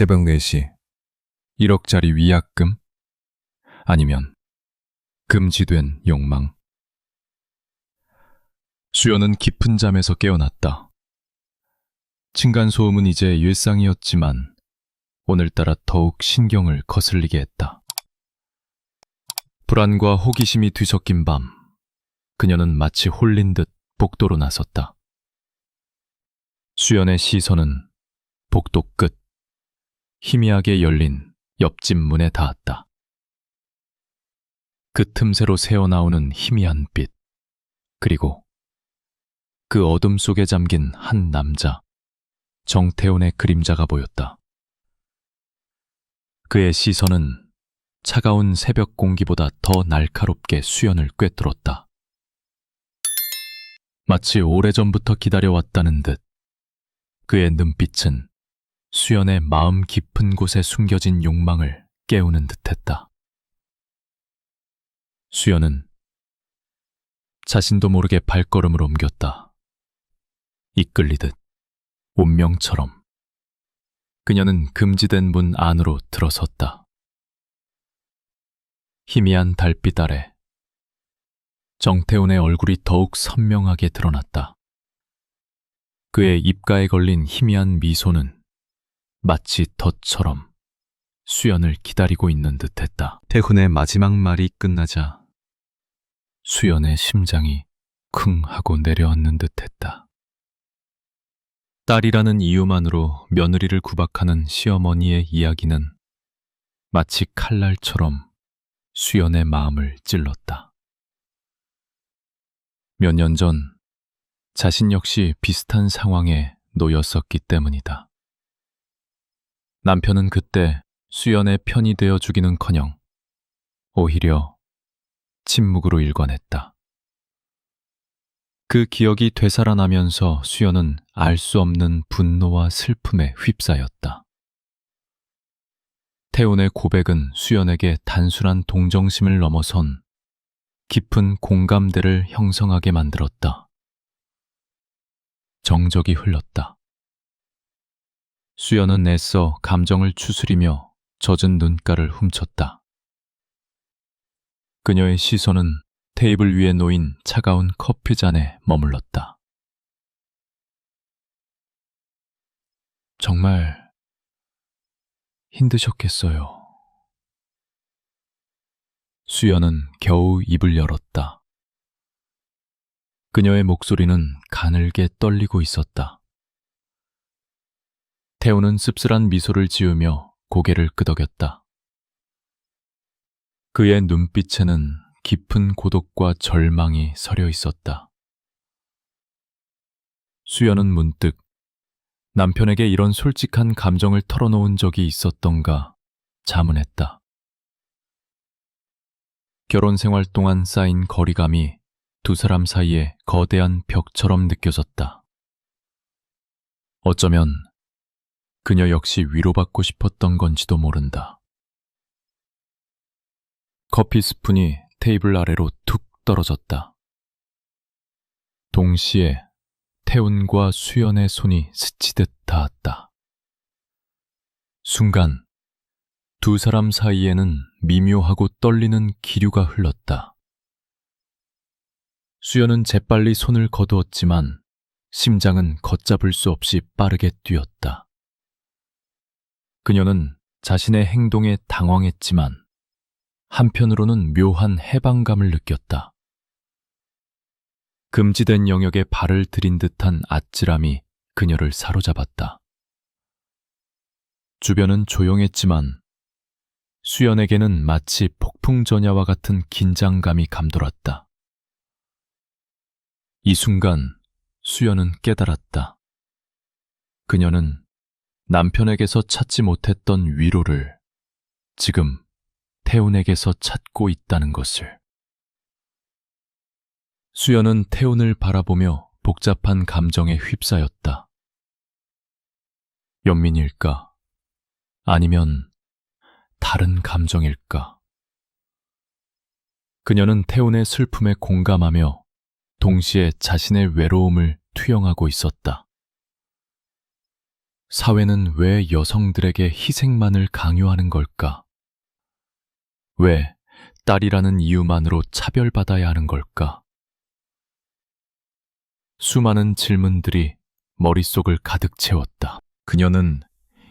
새벽 4시 1억짜리 위약금? 아니면 금지된 욕망? 수연은 깊은 잠에서 깨어났다. 층간소음은 이제 일상이었지만 오늘따라 더욱 신경을 거슬리게 했다. 불안과 호기심이 뒤섞인 밤, 그녀는 마치 홀린 듯 복도로 나섰다. 수연의 시선은 복도 끝, 희미하게 열린 옆집 문에 닿았다. 그 틈새로 새어나오는 희미한 빛, 그리고 그 어둠 속에 잠긴 한 남자, 정태훈의 그림자가 보였다. 그의 시선은 차가운 새벽 공기보다 더 날카롭게 수연을 꿰뚫었다. 마치 오래전부터 기다려왔다는 듯 그의 눈빛은 수연의 마음 깊은 곳에 숨겨진 욕망을 깨우는 듯했다. 수연은 자신도 모르게 발걸음을 옮겼다. 이끌리듯 운명처럼 그녀는 금지된 문 안으로 들어섰다. 희미한 달빛 아래 정태훈의 얼굴이 더욱 선명하게 드러났다. 그의 입가에 걸린 희미한 미소는 마치 덫처럼 수연을 기다리고 있는 듯했다. 태훈의 마지막 말이 끝나자 수연의 심장이 쿵 하고 내려앉는 듯했다. 딸이라는 이유만으로 며느리를 구박하는 시어머니의 이야기는 마치 칼날처럼 수연의 마음을 찔렀다. 몇 년 전 자신 역시 비슷한 상황에 놓였었기 때문이다. 남편은 그때 수연의 편이 되어 주기는 커녕 오히려 침묵으로 일관했다. 그 기억이 되살아나면서 수연은 알 수 없는 분노와 슬픔에 휩싸였다. 태훈의 고백은 수연에게 단순한 동정심을 넘어선 깊은 공감대를 형성하게 만들었다. 정적이 흘렀다. 수연은 애써 감정을 추스리며 젖은 눈가를 훔쳤다. 그녀의 시선은 테이블 위에 놓인 차가운 커피 잔에 머물렀다. 정말 힘드셨겠어요. 수연은 겨우 입을 열었다. 그녀의 목소리는 가늘게 떨리고 있었다. 태우는 씁쓸한 미소를 지으며 고개를 끄덕였다. 그의 눈빛에는 깊은 고독과 절망이 서려 있었다. 수연은 문득 남편에게 이런 솔직한 감정을 털어놓은 적이 있었던가 자문했다. 결혼 생활 동안 쌓인 거리감이 두 사람 사이에 거대한 벽처럼 느껴졌다. 어쩌면 그녀 역시 위로받고 싶었던 건지도 모른다. 커피 스푼이 테이블 아래로 툭 떨어졌다. 동시에 태훈과 수연의 손이 스치듯 닿았다. 순간 두 사람 사이에는 미묘하고 떨리는 기류가 흘렀다. 수연은 재빨리 손을 거두었지만 심장은 걷잡을 수 없이 빠르게 뛰었다. 그녀는 자신의 행동에 당황했지만 한편으로는 묘한 해방감을 느꼈다. 금지된 영역에 발을 들인 듯한 아찔함이 그녀를 사로잡았다. 주변은 조용했지만 수연에게는 마치 폭풍전야와 같은 긴장감이 감돌았다. 이 순간 수연은 깨달았다. 그녀는 남편에게서 찾지 못했던 위로를 지금 태훈에게서 찾고 있다는 것을. 수연은 태훈을 바라보며 복잡한 감정에 휩싸였다. 연민일까? 아니면 다른 감정일까? 그녀는 태훈의 슬픔에 공감하며 동시에 자신의 외로움을 투영하고 있었다. 사회는 왜 여성들에게 희생만을 강요하는 걸까? 왜 딸이라는 이유만으로 차별받아야 하는 걸까? 수많은 질문들이 머릿속을 가득 채웠다. 그녀는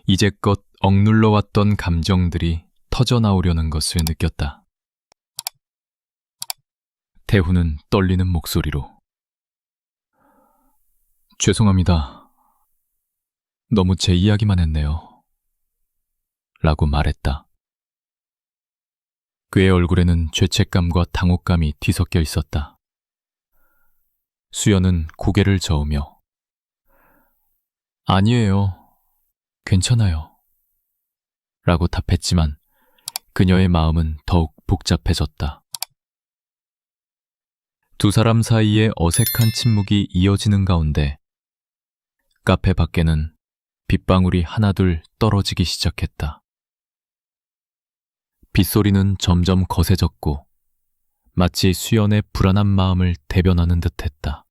이제껏 억눌러 왔던 감정들이 터져나오려는 것을 느꼈다. 태후는 떨리는 목소리로 죄송합니다. 너무 제 이야기만 했네요. 라고 말했다. 그의 얼굴에는 죄책감과 당혹감이 뒤섞여 있었다. 수연은 고개를 저으며 아니에요. 괜찮아요. 라고 답했지만 그녀의 마음은 더욱 복잡해졌다. 두 사람 사이에 어색한 침묵이 이어지는 가운데 카페 밖에는 빗방울이 하나둘 떨어지기 시작했다. 빗소리는 점점 거세졌고 마치 수연의 불안한 마음을 대변하는 듯했다.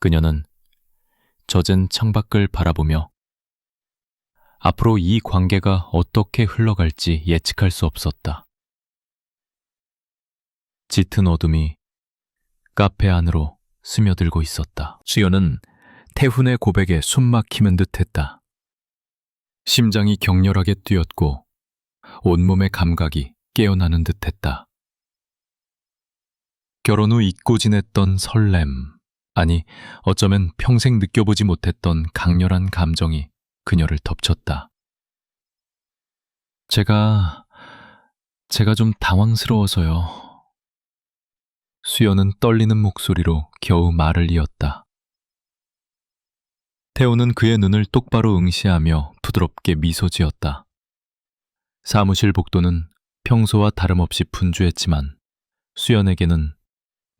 그녀는 젖은 창밖을 바라보며 앞으로 이 관계가 어떻게 흘러갈지 예측할 수 없었다. 짙은 어둠이 카페 안으로 스며들고 있었다. 수연은 태훈의 고백에 숨막히는 듯했다. 심장이 격렬하게 뛰었고 온몸의 감각이 깨어나는 듯했다. 결혼 후 잊고 지냈던 설렘, 아니 어쩌면 평생 느껴보지 못했던 강렬한 감정이 그녀를 덮쳤다. 제가, 제가 좀 당황스러워서요. 수연은 떨리는 목소리로 겨우 말을 이었다. 태호는 그의 눈을 똑바로 응시하며 부드럽게 미소 지었다. 사무실 복도는 평소와 다름없이 분주했지만 수연에게는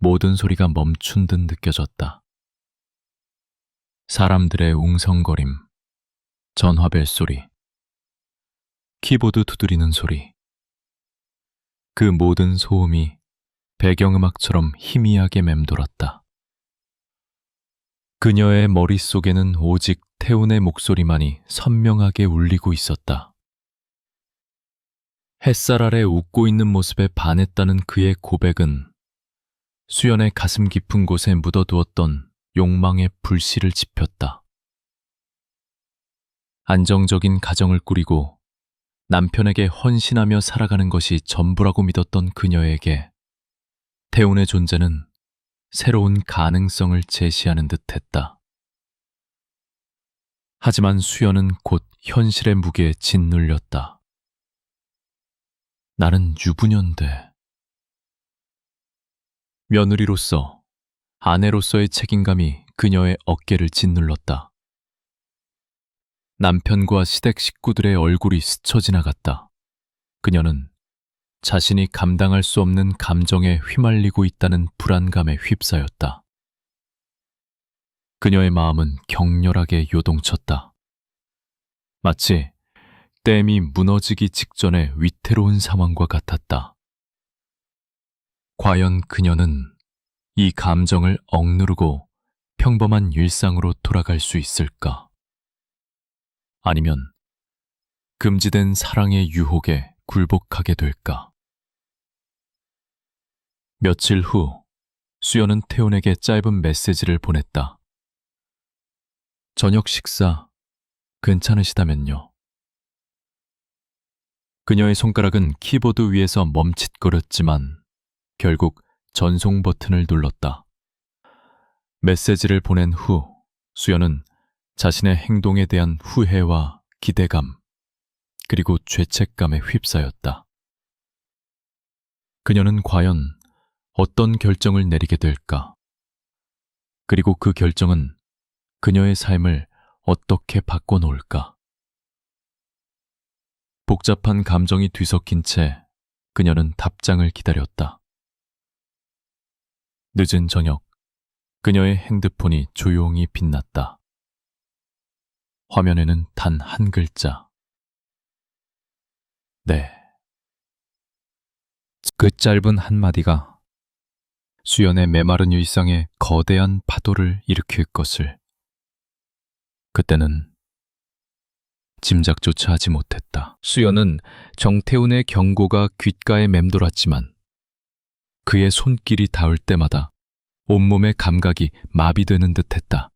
모든 소리가 멈춘 듯 느껴졌다. 사람들의 웅성거림, 전화벨 소리, 키보드 두드리는 소리. 그 모든 소음이 배경음악처럼 희미하게 맴돌았다. 그녀의 머릿속에는 오직 태운의 목소리만이 선명하게 울리고 있었다. 햇살 아래 웃고 있는 모습에 반했다는 그의 고백은 수연의 가슴 깊은 곳에 묻어두었던 욕망의 불씨를 지폈다. 안정적인 가정을 꾸리고 남편에게 헌신하며 살아가는 것이 전부라고 믿었던 그녀에게 태운의 존재는 새로운 가능성을 제시하는 듯 했다. 하지만 수연은 곧 현실의 무게에 짓눌렸다. 나는 유부녀인데. 며느리로서, 아내로서의 책임감이 그녀의 어깨를 짓눌렀다. 남편과 시댁 식구들의 얼굴이 스쳐 지나갔다. 그녀는 자신이 감당할 수 없는 감정에 휘말리고 있다는 불안감에 휩싸였다. 그녀의 마음은 격렬하게 요동쳤다. 마치 댐이 무너지기 직전의 위태로운 상황과 같았다. 과연 그녀는 이 감정을 억누르고 평범한 일상으로 돌아갈 수 있을까? 아니면 금지된 사랑의 유혹에 굴복하게 될까? 며칠 후 수연은 태훈에게 짧은 메시지를 보냈다. 저녁 식사 괜찮으시다면요. 그녀의 손가락은 키보드 위에서 멈칫거렸지만 결국 전송 버튼을 눌렀다. 메시지를 보낸 후 수연은 자신의 행동에 대한 후회와 기대감, 그리고 죄책감에 휩싸였다. 그녀는 과연 어떤 결정을 내리게 될까? 그리고 그 결정은 그녀의 삶을 어떻게 바꿔놓을까? 복잡한 감정이 뒤섞인 채 그녀는 답장을 기다렸다. 늦은 저녁, 그녀의 핸드폰이 조용히 빛났다. 화면에는 단 한 글자. 네. 그 짧은 한마디가 수연의 메마른 일상에 거대한 파도를 일으킬 것을 그때는 짐작조차 하지 못했다. 수연은 정태훈의 경고가 귓가에 맴돌았지만 그의 손길이 닿을 때마다 온몸의 감각이 마비되는 듯 했다.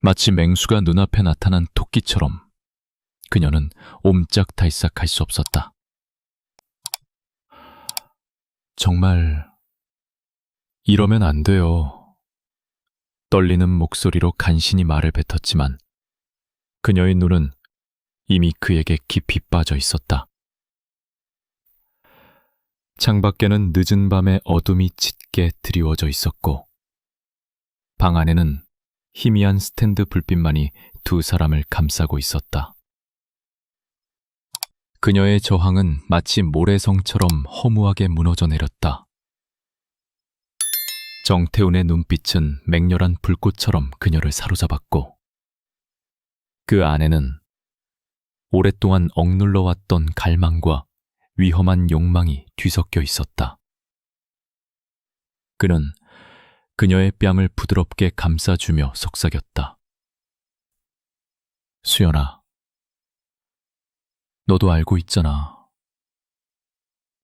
마치 맹수가 눈앞에 나타난 토끼처럼 그녀는 옴짝달싹할 수 없었다. 정말 이러면 안 돼요. 떨리는 목소리로 간신히 말을 뱉었지만 그녀의 눈은 이미 그에게 깊이 빠져 있었다. 창밖에는 늦은 밤의 어둠이 짙게 드리워져 있었고 방 안에는 희미한 스탠드 불빛만이 두 사람을 감싸고 있었다. 그녀의 저항은 마치 모래성처럼 허무하게 무너져 내렸다. 정태훈의 눈빛은 맹렬한 불꽃처럼 그녀를 사로잡았고 그 안에는 오랫동안 억눌러 왔던 갈망과 위험한 욕망이 뒤섞여 있었다. 그는 그녀의 뺨을 부드럽게 감싸주며 속삭였다. 수연아, 너도 알고 있잖아.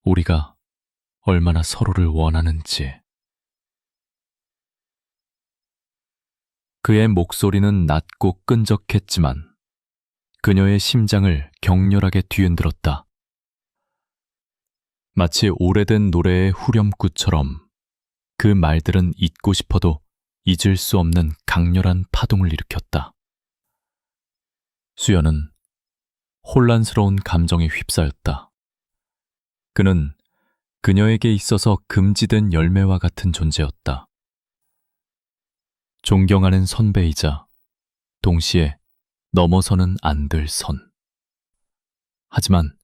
우리가 얼마나 서로를 원하는지. 그의 목소리는 낮고 끈적했지만 그녀의 심장을 격렬하게 뒤흔들었다. 마치 오래된 노래의 후렴구처럼 그 말들은 잊고 싶어도 잊을 수 없는 강렬한 파동을 일으켰다. 수연은 혼란스러운 감정에 휩싸였다. 그는 그녀에게 있어서 금지된 열매와 같은 존재였다. 존경하는 선배이자 동시에 넘어서는 안 될 선. 하지만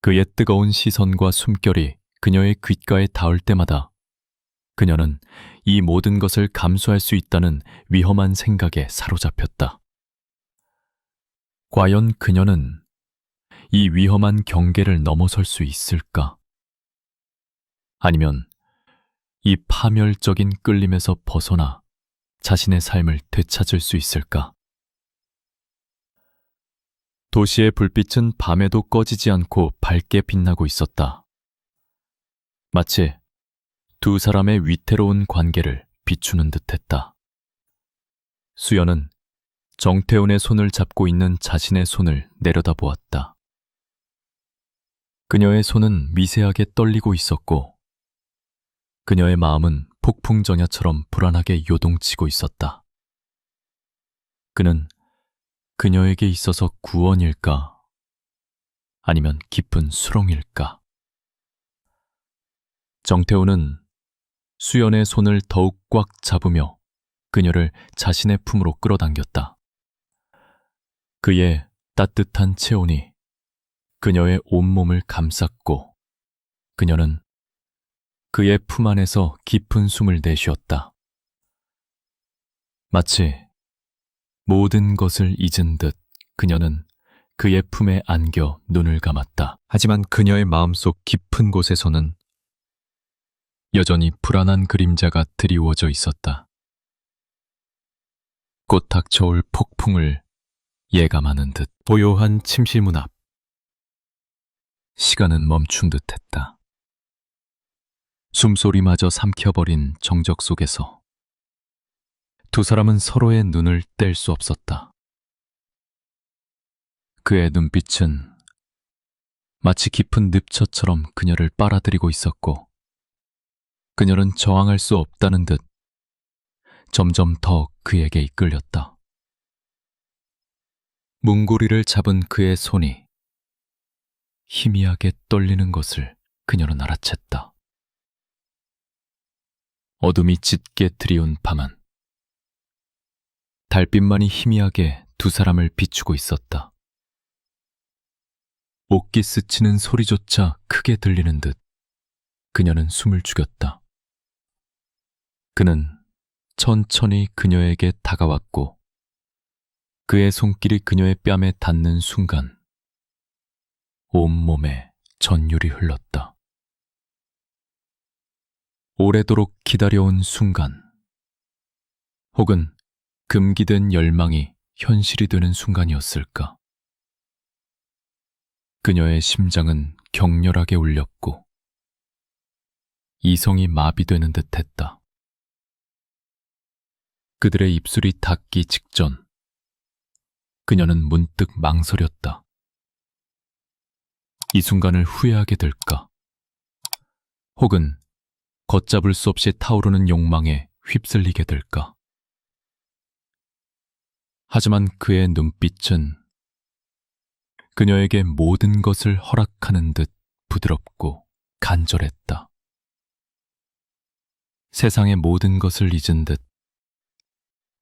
그의 뜨거운 시선과 숨결이 그녀의 귓가에 닿을 때마다 그녀는 이 모든 것을 감수할 수 있다는 위험한 생각에 사로잡혔다. 과연 그녀는 이 위험한 경계를 넘어설 수 있을까? 아니면 이 파멸적인 끌림에서 벗어나 자신의 삶을 되찾을 수 있을까? 도시의 불빛은 밤에도 꺼지지 않고 밝게 빛나고 있었다. 마치 두 사람의 위태로운 관계를 비추는 듯했다. 수연은 정태훈의 손을 잡고 있는 자신의 손을 내려다 보았다. 그녀의 손은 미세하게 떨리고 있었고, 그녀의 마음은 폭풍정야처럼 불안하게 요동치고 있었다. 그는 그녀에게 있어서 구원일까? 아니면 깊은 수렁일까? 정태호는 수연의 손을 더욱 꽉 잡으며 그녀를 자신의 품으로 끌어당겼다. 그의 따뜻한 체온이 그녀의 온몸을 감쌌고 그녀는 그의 품 안에서 깊은 숨을 내쉬었다. 마치 모든 것을 잊은 듯 그녀는 그의 품에 안겨 눈을 감았다. 하지만 그녀의 마음속 깊은 곳에서는 여전히 불안한 그림자가 드리워져 있었다. 곧 닥쳐올 폭풍을 예감하는 듯 고요한 침실문 앞. 시간은 멈춘 듯 했다. 숨소리마저 삼켜버린 정적 속에서 두 사람은 서로의 눈을 뗄 수 없었다. 그의 눈빛은 마치 깊은 늪처처럼 그녀를 빨아들이고 있었고, 그녀는 저항할 수 없다는 듯 점점 더 그에게 이끌렸다. 문고리를 잡은 그의 손이 희미하게 떨리는 것을 그녀는 알아챘다. 어둠이 짙게 드리운 밤은 달빛만이 희미하게 두 사람을 비추고 있었다. 옷기 스치는 소리조차 크게 들리는 듯 그녀는 숨을 죽였다. 그는 천천히 그녀에게 다가왔고 그의 손길이 그녀의 뺨에 닿는 순간 온몸에 전율이 흘렀다. 오래도록 기다려온 순간 혹은 금기된 열망이 현실이 되는 순간이었을까? 그녀의 심장은 격렬하게 울렸고 이성이 마비되는 듯 했다. 그들의 입술이 닿기 직전 그녀는 문득 망설였다. 이 순간을 후회하게 될까? 혹은 걷잡을 수 없이 타오르는 욕망에 휩쓸리게 될까? 하지만 그의 눈빛은 그녀에게 모든 것을 허락하는 듯 부드럽고 간절했다. 세상의 모든 것을 잊은 듯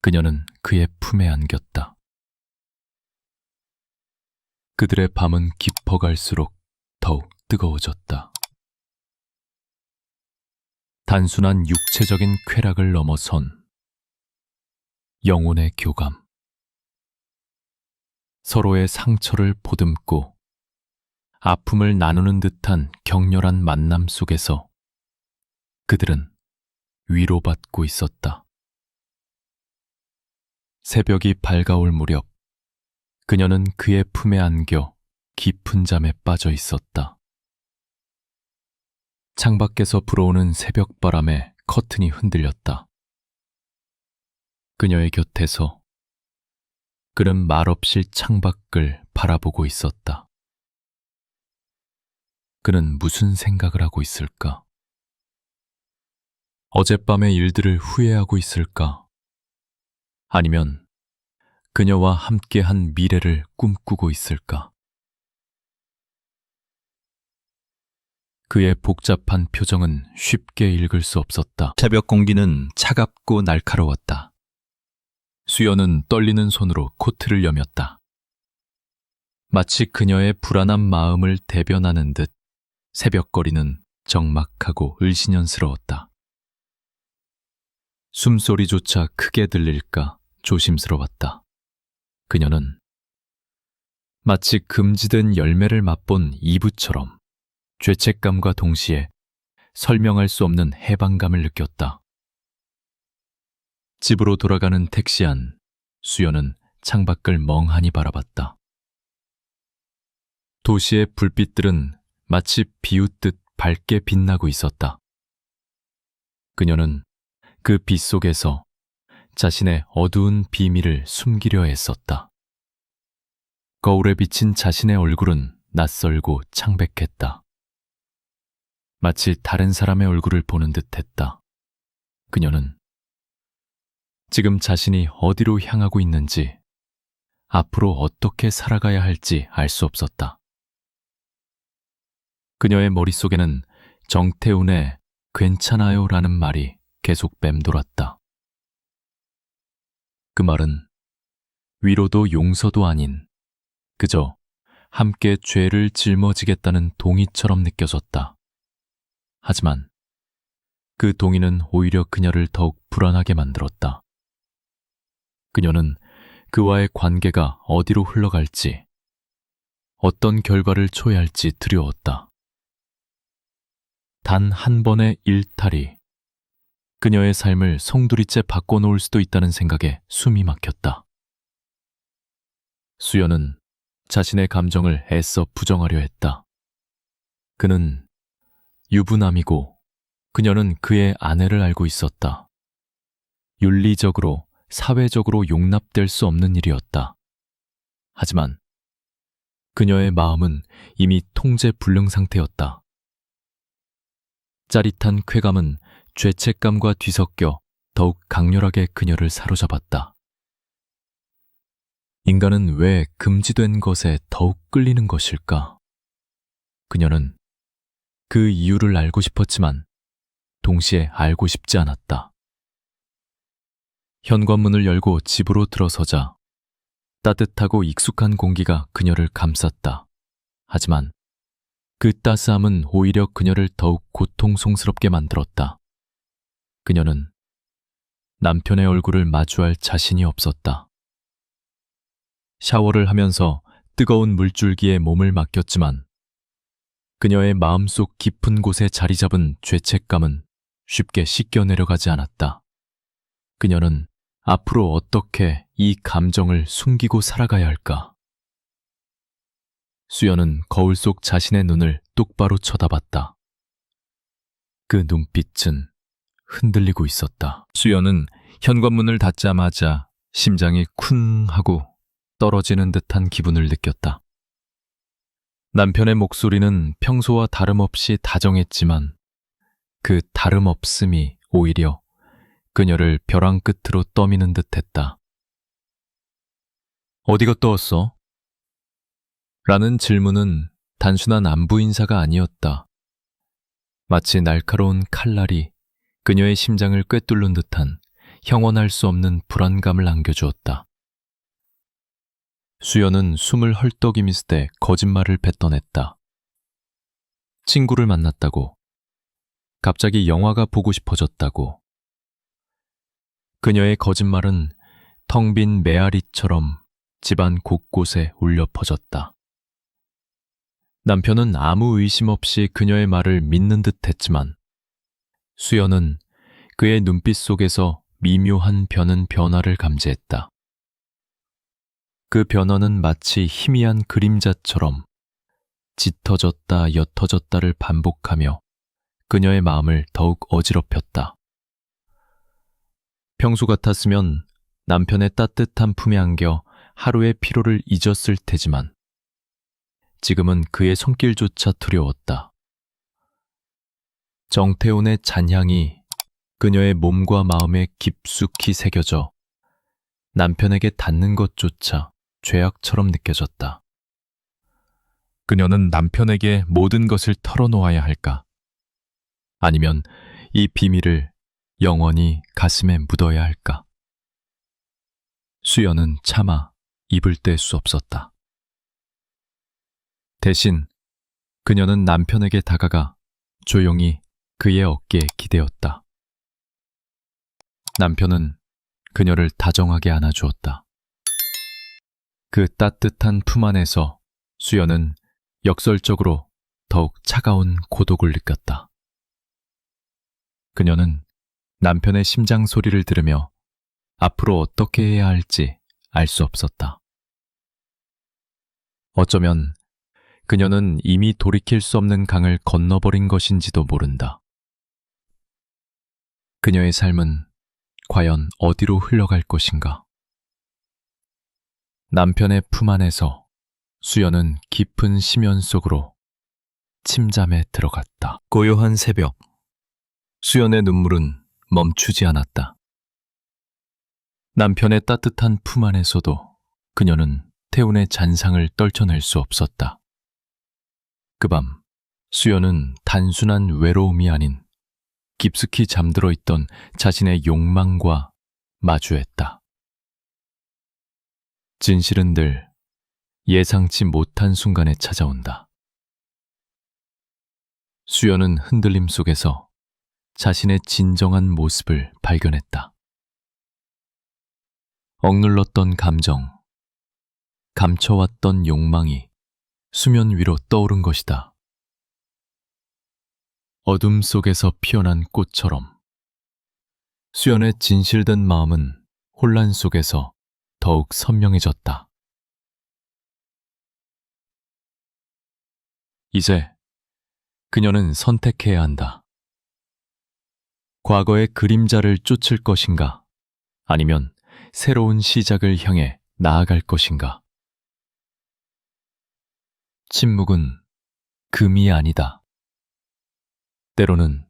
그녀는 그의 품에 안겼다. 그들의 밤은 깊어갈수록 더욱 뜨거워졌다. 단순한 육체적인 쾌락을 넘어선 영혼의 교감. 서로의 상처를 보듬고 아픔을 나누는 듯한 격렬한 만남 속에서 그들은 위로받고 있었다. 새벽이 밝아올 무렵 그녀는 그의 품에 안겨 깊은 잠에 빠져 있었다. 창밖에서 불어오는 새벽 바람에 커튼이 흔들렸다. 그녀의 곁에서 그는 말없이 창밖을 바라보고 있었다. 그는 무슨 생각을 하고 있을까? 어젯밤의 일들을 후회하고 있을까? 아니면 그녀와 함께한 미래를 꿈꾸고 있을까? 그의 복잡한 표정은 쉽게 읽을 수 없었다. 새벽 공기는 차갑고 날카로웠다. 수연은 떨리는 손으로 코트를 여몄다. 마치 그녀의 불안한 마음을 대변하는 듯 새벽거리는 적막하고 을신연스러웠다. 숨소리조차 크게 들릴까 조심스러웠다. 그녀는 마치 금지된 열매를 맛본 이브처럼 죄책감과 동시에 설명할 수 없는 해방감을 느꼈다. 집으로 돌아가는 택시 안 수연은 창밖을 멍하니 바라봤다. 도시의 불빛들은 마치 비웃듯 밝게 빛나고 있었다. 그녀는 그 빛 속에서 자신의 어두운 비밀을 숨기려 애썼다. 거울에 비친 자신의 얼굴은 낯설고 창백했다. 마치 다른 사람의 얼굴을 보는 듯 했다. 그녀는 지금 자신이 어디로 향하고 있는지, 앞으로 어떻게 살아가야 할지 알 수 없었다. 그녀의 머릿속에는 정태운의 괜찮아요 라는 말이 계속 맴돌았다. 그 말은 위로도 용서도 아닌 그저 함께 죄를 짊어지겠다는 동의처럼 느껴졌다. 하지만 그 동의는 오히려 그녀를 더욱 불안하게 만들었다. 그녀는 그와의 관계가 어디로 흘러갈지, 어떤 결과를 초래할지 두려웠다. 단 한 번의 일탈이 그녀의 삶을 송두리째 바꿔놓을 수도 있다는 생각에 숨이 막혔다. 수연은 자신의 감정을 애써 부정하려 했다. 그는 유부남이고 그녀는 그의 아내를 알고 있었다. 윤리적으로, 사회적으로 용납될 수 없는 일이었다. 하지만 그녀의 마음은 이미 통제 불능 상태였다. 짜릿한 쾌감은 죄책감과 뒤섞여 더욱 강렬하게 그녀를 사로잡았다. 인간은 왜 금지된 것에 더욱 끌리는 것일까? 그녀는 그 이유를 알고 싶었지만 동시에 알고 싶지 않았다. 현관문을 열고 집으로 들어서자 따뜻하고 익숙한 공기가 그녀를 감쌌다. 하지만 그 따스함은 오히려 그녀를 더욱 고통송스럽게 만들었다. 그녀는 남편의 얼굴을 마주할 자신이 없었다. 샤워를 하면서 뜨거운 물줄기에 몸을 맡겼지만 그녀의 마음속 깊은 곳에 자리 잡은 죄책감은 쉽게 씻겨 내려가지 않았다. 그녀는 앞으로 어떻게 이 감정을 숨기고 살아가야 할까? 수연은 거울 속 자신의 눈을 똑바로 쳐다봤다. 그 눈빛은 흔들리고 있었다. 수연은 현관문을 닫자마자 심장이 쿵 하고 떨어지는 듯한 기분을 느꼈다. 남편의 목소리는 평소와 다름없이 다정했지만 그 다름없음이 오히려 그녀를 벼랑 끝으로 떠미는 듯 했다. 어디가 떠왔어? 라는 질문은 단순한 안부 인사가 아니었다. 마치 날카로운 칼날이 그녀의 심장을 꿰뚫는 듯한 형언할 수 없는 불안감을 안겨주었다. 수연은 숨을 헐떡이미스 때 거짓말을 뱉어냈다. 친구를 만났다고. 갑자기 영화가 보고 싶어졌다고. 그녀의 거짓말은 텅 빈 메아리처럼 집안 곳곳에 울려 퍼졌다. 남편은 아무 의심 없이 그녀의 말을 믿는 듯 했지만 수연은 그의 눈빛 속에서 미묘한 변은 변화를 감지했다. 그 변화는 마치 희미한 그림자처럼 짙어졌다 옅어졌다를 반복하며 그녀의 마음을 더욱 어지럽혔다. 평소 같았으면 남편의 따뜻한 품에 안겨 하루의 피로를 잊었을 테지만 지금은 그의 손길조차 두려웠다. 정태훈의 잔향이 그녀의 몸과 마음에 깊숙이 새겨져 남편에게 닿는 것조차 죄악처럼 느껴졌다. 그녀는 남편에게 모든 것을 털어놓아야 할까? 아니면 이 비밀을 영원히 가슴에 묻어야 할까? 수연은 차마 입을 뗄 수 없었다. 대신 그녀는 남편에게 다가가 조용히 그의 어깨에 기대었다. 남편은 그녀를 다정하게 안아주었다. 그 따뜻한 품 안에서 수연은 역설적으로 더욱 차가운 고독을 느꼈다. 그녀는 남편의 심장 소리를 들으며 앞으로 어떻게 해야 할지 알 수 없었다. 어쩌면 그녀는 이미 돌이킬 수 없는 강을 건너버린 것인지도 모른다. 그녀의 삶은 과연 어디로 흘러갈 것인가? 남편의 품 안에서 수연은 깊은 심연 속으로 침잠에 들어갔다. 고요한 새벽. 수연의 눈물은 멈추지 않았다. 남편의 따뜻한 품 안에서도 그녀는 태운의 잔상을 떨쳐낼 수 없었다. 그 밤, 수연은 단순한 외로움이 아닌 깊숙이 잠들어 있던 자신의 욕망과 마주했다. 진실은 늘 예상치 못한 순간에 찾아온다. 수연은 흔들림 속에서 자신의 진정한 모습을 발견했다. 억눌렀던 감정, 감춰왔던 욕망이 수면 위로 떠오른 것이다. 어둠 속에서 피어난 꽃처럼 수연의 진실된 마음은 혼란 속에서 더욱 선명해졌다. 이제 그녀는 선택해야 한다. 과거의 그림자를 쫓을 것인가? 아니면 새로운 시작을 향해 나아갈 것인가? 침묵은 금이 아니다. 때로는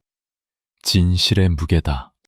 진실의 무게다.